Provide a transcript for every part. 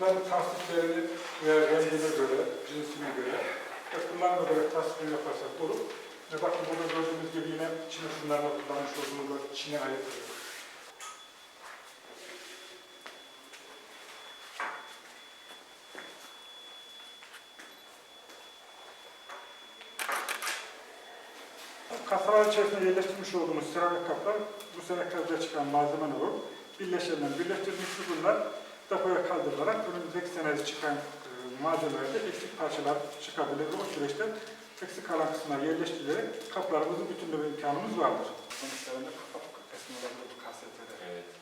Bunların tasdiklerini ve rengine göre, cinsine göre ve kullanma göre tasdikini yaparsak olur. Ve bakın burada gördüğünüz gibi yine Çin ürünlerinde kullanmış olduğumuz Çin'e ait. Kasalar içerisinde yerleştirmiş olduğumuz seramik kaplar bu sene kazıya çıkan malzemeler olup birleşenler birleştirilmiştir bunlar depoya kaldırılarak önümüzdeki sene çıkan e, malzemelerde eksik parçalar çıkabilir ve o süreçte eksik kalan kısımlar yerleştirilerek kaplarımızın bütünleme imkanımız vardır. Sonuçlarında kapak resmi olabilir bu kasetede. Evet.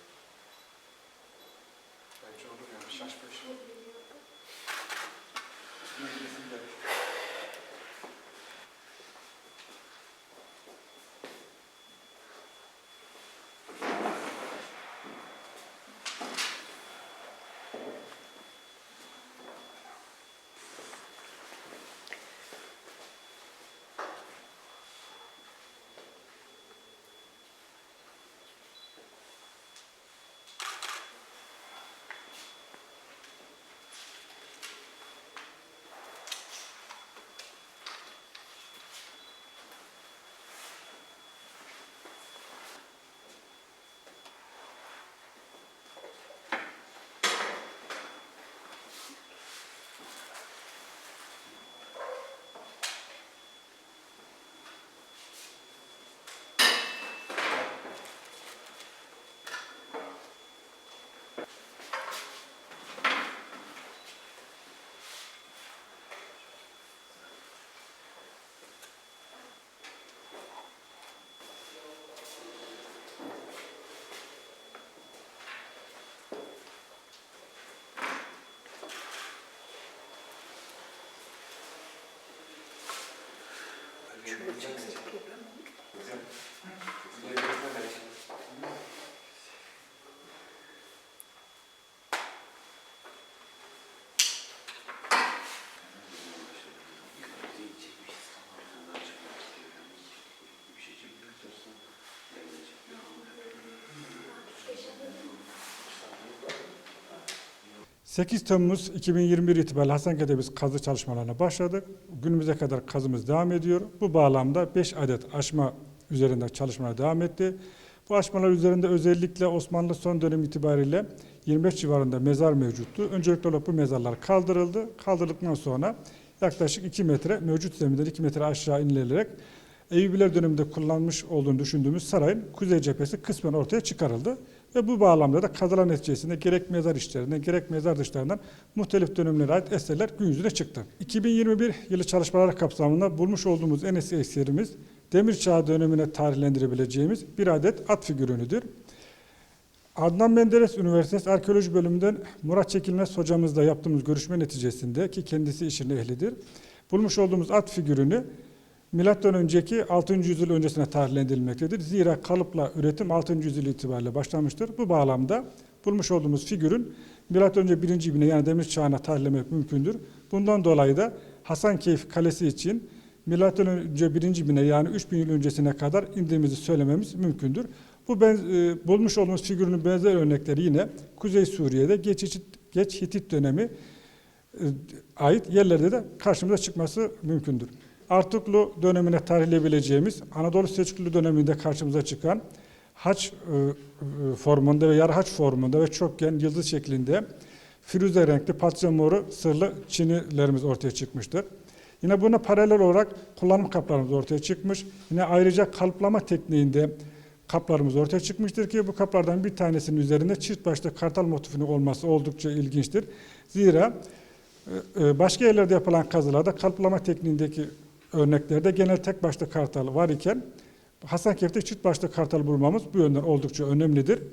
Чому це проблема? ...8 Temmuz 2021 itibariyle Hasankeyf'te biz kazı çalışmalarına başladık. Günümüze kadar kazımız devam ediyor. Bu bağlamda 5 adet aşma üzerinde çalışmalar devam etti. Bu aşmalar üzerinde özellikle Osmanlı son dönem itibariyle 25 civarında mezar mevcuttu. Öncelikli olarak bu mezarlar kaldırıldı. Kaldırıldıktan sonra yaklaşık 2 metre mevcut zeminden 2 metre aşağı inilerek Eyyubiler döneminde kullanmış olduğunu düşündüğümüz sarayın kuzey cephesi kısmen ortaya çıkarıldı. Ve bu bağlamda da kazılar neticesinde gerek mezar işlerinden gerek mezar dışlarından muhtelif dönemlere ait eserler gün yüzüne çıktı. 2021 yılı çalışmalar kapsamında bulmuş olduğumuz en eski eserimiz Demir Çağı dönemine tarihlendirebileceğimiz bir adet at figürünüdür. Adnan Menderes Üniversitesi Arkeoloji Bölümünden Murat Çekilmez hocamızla yaptığımız görüşme neticesinde ki kendisi işin ehlidir. Bulmuş olduğumuz at figürünü Milattan önceki 6. yüzyıl öncesine tarihlendirilmektedir. Zira kalıpla üretim 6. yüzyıl itibariyle başlamıştır. Bu bağlamda bulmuş olduğumuz figürün milattan önce 1. bine yani demir çağına tarihlemek mümkündür. Bundan dolayı da Hasankeyf Kalesi için milattan önce 1. bine yani 3000 yıl öncesine kadar indiğimizi söylememiz mümkündür. Bu ben, e, bulmuş olduğumuz figürün benzer örnekleri yine Kuzey Suriye'de geç, geç Hitit dönemi e, ait yerlerde de karşımıza çıkması mümkündür. Artuklu dönemine tarihleyebileceğimiz Anadolu Selçuklu döneminde karşımıza çıkan haç e, e, formunda ve yarı haç formunda ve çokgen yıldız şeklinde firuze renkli patlıcan moru sırlı çinilerimiz ortaya çıkmıştır. Yine buna paralel olarak kullanım kaplarımız ortaya çıkmış. Yine ayrıca kalıplama tekniğinde kaplarımız ortaya çıkmıştır ki bu kaplardan bir tanesinin üzerinde çift başlı kartal motifinin olması oldukça ilginçtir. Zira e, başka yerlerde yapılan kazılarda kalıplama tekniğindeki örneklerde genel tek başlı kartal var iken Hasankeyf'te çift başlı kartal bulmamız bu yönden oldukça önemlidir.